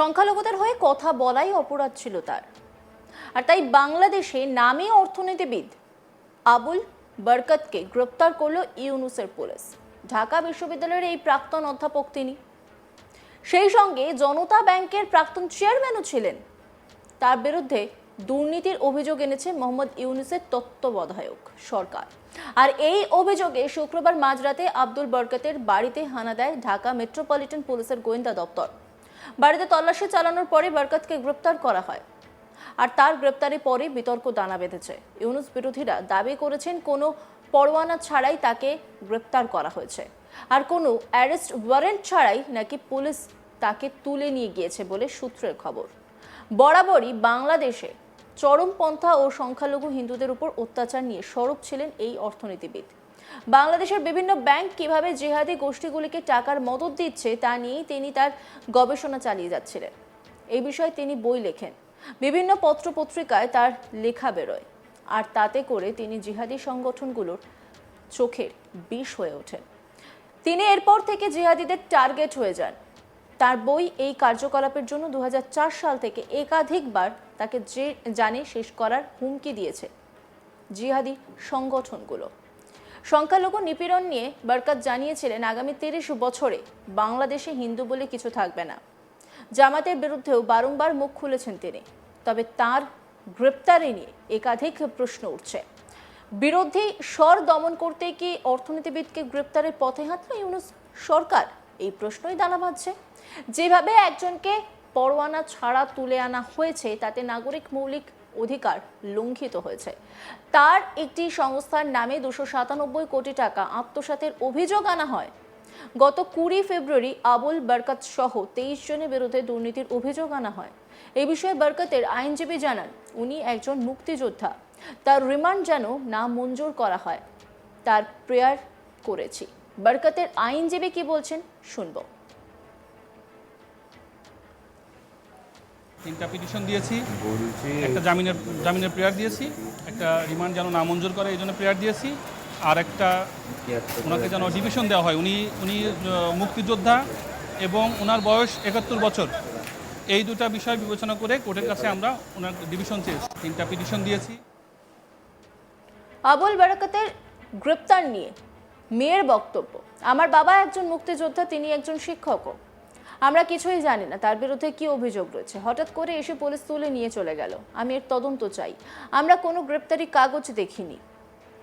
সংখ্যালঘুদের হয়ে কথা বলাই অপরাধ ছিল তার। আর তাই বাংলাদেশে নামী অর্থনীতিবিদ আবুল বরকতকে গ্রেপ্তার করল ইউনুসের পুলিশ। ঢাকা বিশ্ববিদ্যালয়ের এই প্রাক্তন অধ্যাপক তিনি। সেই সঙ্গে জনতা ব্যাংকের প্রাক্তন চেয়ারম্যানও ছিলেন। তার বিরুদ্ধে দুর্নীতির অভিযোগ এনেছে মোহাম্মদ ইউনুসের তত্ত্বাবধায়ক সরকার। আর এই অভিযোগে শুক্রবার মাঝরাতে আব্দুল বরকতের বাড়িতে হানা দেয় ঢাকা মেট্রোপলিটন পুলিশের গোয়েন্দা দপ্তর। বাড়িতে তল্লাশি চালানোর পরে বরকতকে গ্রেপ্তার করা হয়। আর তার গ্রেপ্তারের পরে বিতর্ক দানা বেঁধেছে। ইউনুস বিরোধীরা দাবি করেছেন, কোনো পরোয়ানা ছাড়াই তাকে গ্রেপ্তার করা হয়েছে। আর কোনো অ্যারেস্ট ওয়ারেন্ট ছাড়াই নাকি পুলিশ তাকে তুলে নিয়ে গিয়েছে বলে সূত্রের খবর। বরাবরই বাংলাদেশে চরমপন্থা ও সংখ্যালঘু হিন্দুদের উপর অত্যাচার নিয়ে সরব ছিলেন এই অর্থনীতিবিদ। বাংলাদেশের বিভিন্ন ব্যাংক কীভাবে জেহাদি গোষ্ঠীগুলিকে টাকার মদত দিচ্ছে তা নিয়েই তিনি তার গবেষণা চালিয়ে যাচ্ছিলেন। এই বিষয়ে তিনি বই লেখেন। বিভিন্ন পত্রপত্রিকায় তার লেখা বেরোয়। আর তাতে করে তিনি জিহাদি সংগঠনগুলোর চোখের বিষ হয়ে ওঠেন। তিনি এরপর থেকে জিহাদিদের টার্গেট হয়ে যান। তার বই এই কার্যকলাপের জন্য দু হাজার চার সাল থেকে একাধিকবার তাকে যে জানে শেষ করার হুমকি দিয়েছে জিহাদি সংগঠনগুলো। সংখ্যালঘু নিপীড়ন নিয়ে বরকত জানিয়েছিলেন আগামী তিরিশ বছরে বাংলাদেশে হিন্দু বলে কিছু থাকবে না। জামাতের বিরুদ্ধেও বারংবার মুখ খুলেছেন তিনি। তবে তার গ্রেপ্তারি নিয়ে একাধিক প্রশ্ন উঠছে। বিরোধী স্বর দমন করতে কি অর্থনীতিবিদকে গ্রেপ্তারের পথে হাঁটল ইউনুস সরকার? এই প্রশ্নই দানা বাঁধছে। যেভাবে একজনকে পরোয়ানা ছাড়া তুলে আনা হয়েছে, তাতে নাগরিক মৌলিক অধিকার লঙ্ঘিত হয়েছে। তার একটি সংস্থার নামে দুশো সাতানব্বই কোটি টাকা আত্মসাতের অভিযোগ আনা হয়। গত কুড়ি ফেব্রুয়ারি আবুল বরকত সহ তেইশ জনের বিরুদ্ধে দুর্নীতির অভিযোগ আনা হয়। এই বিষয়ে বরকতের আইনজীবী জানান, উনি একজন মুক্তিযোদ্ধা। তার রিমান্ড যেন না মঞ্জুর করা হয়। তার প্রেয়ার করেছি। বরকতের আইনজীবী কি বলছেন, শুনব। তিনটা পিটিশন দিয়েছি। একটা জামিনের জামিনের প্রেয়ার দিয়েছি একটা রিমান্ড যেন নামঞ্জুর করে এই জন্য প্রেয়ার দিয়েছি আর একটা ওনাকে যেন ডিভিশন দেওয়া হয়। উনি উনি মুক্তিযোদ্ধা এবং ওনার বয়স একাত্তর বছর। এই দুটা বিষয় বিবেচনা করে কোর্টের কাছে আমরা ওনার ডিভিশন চেয়েছি। তিনটা পিটিশন দিয়েছি। আবুল বারাকাতের গ্রেপ্তার নিয়ে মেয়ের বক্তব্য। আমার বাবা একজন মুক্তিযোদ্ধা তিনি একজন শিক্ষকও। আমরা কিছুই জানি না, তার বিরুদ্ধে কি অভিযোগ রয়েছে? হঠাৎ করে এসে পুলিশ তুলে নিয়ে চলে গেল। আমি এর তদন্ত চাই। আমরা কোনো গ্রেপ্তারি কাগজ দেখিনি।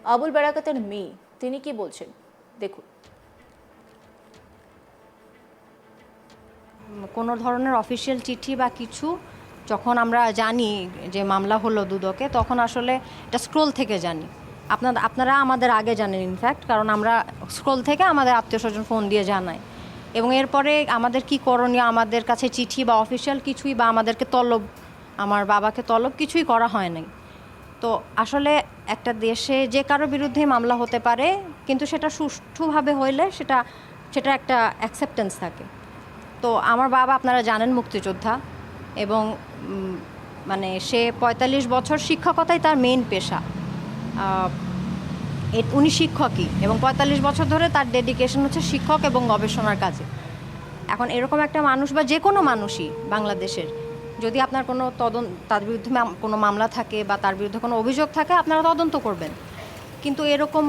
আবুল বারাকাতের মেয়ে, তিনি কি বলছেন? দেখুন। কোনো ধরনের অফিসিয়াল চিঠি বা কিছু যখন আমরা জানি যে মামলা হলো দুদকে, তখন আসলে এটা স্ক্রোল থেকে জানি। আপনারা আপনারা আমাদের আগে জানেন ইনফ্যাক্ট কারণ আমরা স্ক্রোল থেকে আমাদের আত্মীয় স্বজন ফোন দিয়ে জানাই। এবং এরপরে আমাদের কি করণীয়? আমাদের কাছে চিঠি বা অফিসিয়াল কিছুই বা আমাদেরকে তলব, আমার বাবাকে তলব কিছুই করা হয় নাই। তো আসলে একটা দেশে যে কারও বিরুদ্ধে মামলা হতে পারে, কিন্তু সেটা সুষ্ঠুভাবে হইলে সেটা সেটা একটা অ্যাকসেপ্টেন্স থাকে। তো আমার বাবা, আপনারা জানেন মুক্তিযোদ্ধা এবং মানে সে পঁয়তাল্লিশ বছর শিক্ষকতাই তার মেইন পেশা। উনি শিক্ষকই এবং পঁয়তাল্লিশ বছর ধরে তার ডেডিকেশন হচ্ছে শিক্ষক এবং গবেষণার কাজে। এখন এরকম একটা মানুষ বা যে কোনো মানুষই বাংলাদেশের, যদি আপনার কোনো তদন্ত তার বিরুদ্ধে কোনো মামলা থাকে বা তার বিরুদ্ধে কোনো অভিযোগ থাকে, আপনারা তদন্ত করবেন। কিন্তু এরকম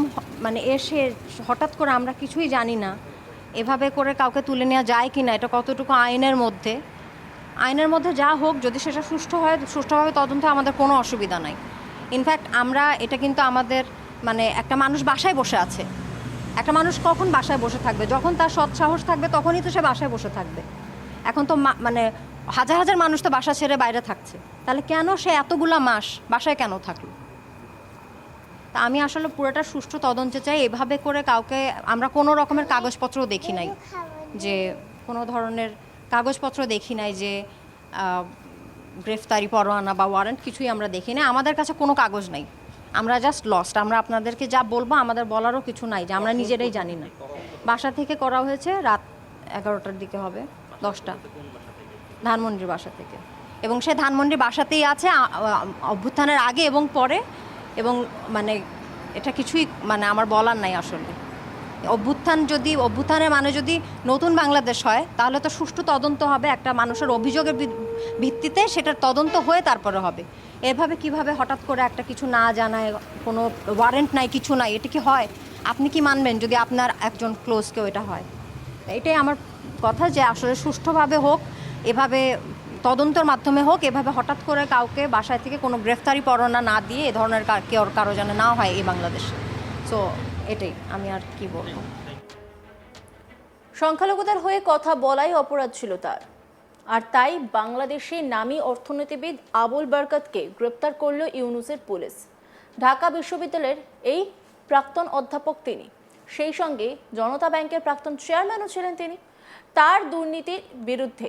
মানে এসে হঠাৎ করে আমরা কিছুই জানি না, এভাবে করে কাউকে তুলে নেওয়া যায় কি না এটা কতটুকু আইনের মধ্যে? আইনের মধ্যে যা হোক, যদি সেটা সুষ্ঠু হয়, সুষ্ঠুভাবে তদন্তে আমাদের কোনো অসুবিধা নাই। ইনফ্যাক্ট আমরা, এটা কিন্তু আমাদের মানে একটা মানুষ বাসায় বসে আছে। একটা মানুষ কখন বাসায় বসে থাকবে? যখন তার সৎ সাহস থাকবে, তখনই তো সে বাসায় বসে থাকবে। এখন তো মানে হাজার হাজার মানুষ তো বাসা ছেড়ে বাইরে থাকছে। তাহলে কেন সে এতগুলা মাস বাসায় কেন থাকল? তা আমি আসলে পুরোটা সুষ্ঠু তদন্তে চাই। এভাবে করে কাউকে আমরা কোনো রকমের কাগজপত্র দেখি নাই যে, কোনো ধরনের কাগজপত্র দেখি নাই যে গ্রেফতারি পরোয়ানা বা ওয়ারেন্ট কিছুই আমরা দেখি না আমাদের কাছে কোনো কাগজ নাই। আমরা জাস্ট লস্ট আমরা আপনাদেরকে যা বলব, আমাদের বলারও কিছু নাই যে আমরা নিজেরাই জানি না। বাসা থেকে করা হয়েছে রাত এগারোটার দিকে হবে, দশটা। ধানমন্ডির বাসা থেকে। এবং সে ধানমন্ডির বাসাতেই আছে অভ্যুত্থানের আগে এবং পরে। এবং মানে এটা কিছুই মানে আমার বলার নাই আসলে। অভ্যুত্থান যদি, অভ্যুত্থানের মানে যদি নতুন বাংলাদেশ হয়, তাহলে তো সুষ্ঠু তদন্ত হবে, একটা মানুষের অভিযোগের ভিত্তিতে সেটার তদন্ত হয়ে তারপরে হবে। এভাবে কীভাবে হঠাৎ করে একটা কিছু না জানায়, কোনো ওয়ারেন্ট নাই, কিছু নাই, এটা কি হয়? আপনি কি মানবেন যদি আপনার একজন ক্লোজ কেউ এটা হয়? এটাই আমার কথা যে আসলে সুষ্ঠুভাবে হোক, এভাবে তদন্তর মাধ্যমে হোক, এভাবে হঠাৎ করে কাউকে বাসায় থেকে কোনো গ্রেফতারি পরোয়ানা না দিয়ে এ ধরনের কারও যেন না হয় এই বাংলাদেশে। সো এটাই, আমি আর কি বলব। সংখ্যালঘুদের হয়ে কথা বলাই অপরাধ ছিল তার। আর তাই বাংলাদেশে নামী অর্থনীতিবিদ আবুল বরকতকে গ্রেপ্তার করল ইউনুসের পুলিশ। ঢাকা বিশ্ববিদ্যালয়ের এই প্রাক্তন অধ্যাপক তিনি, সেই সঙ্গে জনতা ব্যাংকের প্রাক্তন চেয়ারম্যানও ছিলেন তিনি। তার দুর্নীতির বিরুদ্ধে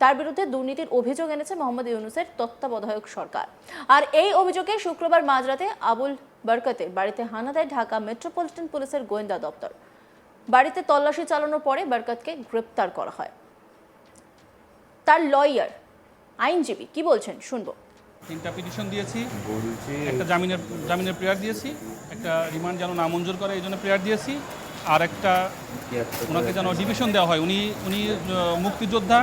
তার বিরুদ্ধে দুর্নীতির অভিযোগ এনেছে মোহাম্মদ ইউনুসের তত্ত্বাবধায়ক সরকার। আর এই অভিযোগে শুক্রবার মাঝরাতে আবুল বরকতের বাড়িতে হানা দেয় ঢাকা মেট্রোপলিটন পুলিশের গোয়েন্দা দপ্তর। বাড়িতে তল্লাশি চালানোর পরে বরকতকে গ্রেপ্তার করা হয়। তার লয়ার আইনজীবী কি বলছেন? শুনব। তিনটা পিটিশন দিয়েছি। একটা জামিনের জামিনের প্রেয়ার দিয়েছি একটা রিমান্ড যেন নামঞ্জুর করে এই জন্য প্রেয়ার দিয়েছি। আর একটা ওনাকে যেন ডিভিশন দেওয়া হয়। উনি উনি মুক্তিযোদ্ধা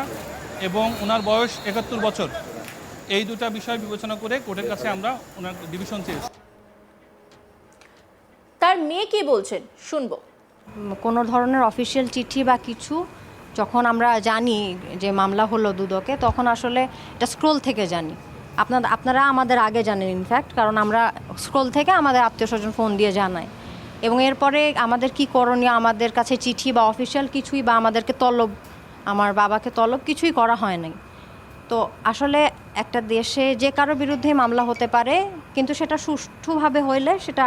এবং ওনার বয়স একাত্তর বছর। এই দুটা বিষয় বিবেচনা করে কোর্টের কাছে আমরা ওনার ডিভিশন চেয়েছি। তার মেয়ে কি বলছেন? শুনব। কোনো ধরনের অফিসিয়াল চিঠি বা কিছু যখন আমরা জানি যে মামলা হলো দুদকে তখন আসলে এটা স্ক্রোল থেকে জানি। আপনার আপনারা আমাদের আগে জানেন ইনফ্যাক্ট কারণ আমরা স্ক্রোল থেকে আমাদের আত্মীয় স্বজন ফোন দিয়ে জানাই। এবং এরপরে আমাদের কি করণীয় আমাদের কাছে চিঠি বা অফিসিয়াল কিছুই বা আমাদেরকে তলব আমার বাবাকে তলব কিছুই করা হয় নাই তো আসলে একটা দেশে যে কারও বিরুদ্ধে মামলা হতে পারে, কিন্তু সেটা সুষ্ঠুভাবে হইলে সেটা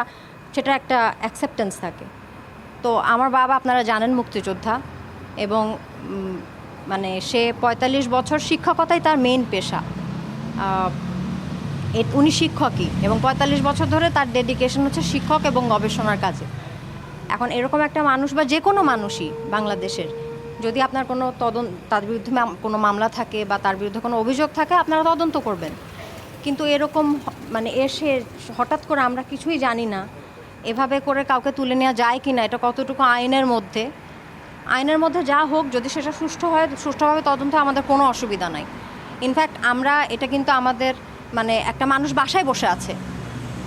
সেটা একটা অ্যাকসেপ্টেন্স থাকে। তো আমার বাবা, আপনারা জানেন মুক্তিযোদ্ধা এবং মানে সে পঁয়তাল্লিশ বছর শিক্ষকতাই তার মেইন পেশা। উনি শিক্ষকই এবং পঁয়তাল্লিশ বছর ধরে তার ডেডিকেশন হচ্ছে শিক্ষক এবং গবেষণার কাজে। এখন এরকম একটা মানুষ বা যে কোনো মানুষই বাংলাদেশের যদি আপনার কোনো তদন্ত, তার বিরুদ্ধে কোনো মামলা থাকে বা তার বিরুদ্ধে কোনো অভিযোগ থাকে, আপনারা তদন্ত করবেন। কিন্তু এরকম মানে এসে হঠাৎ করে আমরা কিছুই জানি না, এভাবে করে কাউকে তুলে নেওয়া যায় কি না এটা কতটুকু আইনের মধ্যে? আইনের মধ্যে যা হোক, যদি সেটা সুষ্ঠু হয়, সুষ্ঠুভাবে তদন্ত আমাদের কোনো অসুবিধা নাই। ইনফ্যাক্ট আমরা এটা কিন্তু আমাদের মানে একটা মানুষ বাসায় বসে আছে।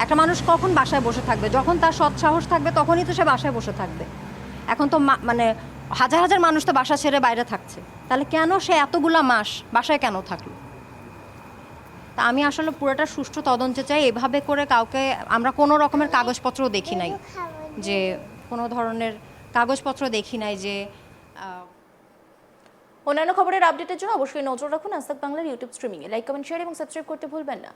একটা মানুষ কখন বাসায় বসে থাকবে? যখন তার সৎ সাহস থাকবে, তখনই তো সে বাসায় বসে থাকবে। এখন তো মানে হাজার হাজার মানুষ তো বাসা ছেড়ে বাইরে থাকছে। তাহলে কেন সে এতগুলা মাস বাসায় কেন থাকল? তা আমি আসলে পুরোটা সুষ্ঠু তদন্তে চাই, এভাবে করে কাউকে আমরা কোনো রকমের কাগজপত্র দেখি নাই যে, কোনো ধরনের কাগজপত্র দেখি নাই যে অন্যান্য খবরের আপডেটের জন্য অবশ্যই নজর রাখুন আস্তাক বাংলার ইউটিউব স্ট্রিমিংয়ে লাইক কমেন্ট শেয়ার এবং সাবস্ক্রাইব করতে ভুলবেন না।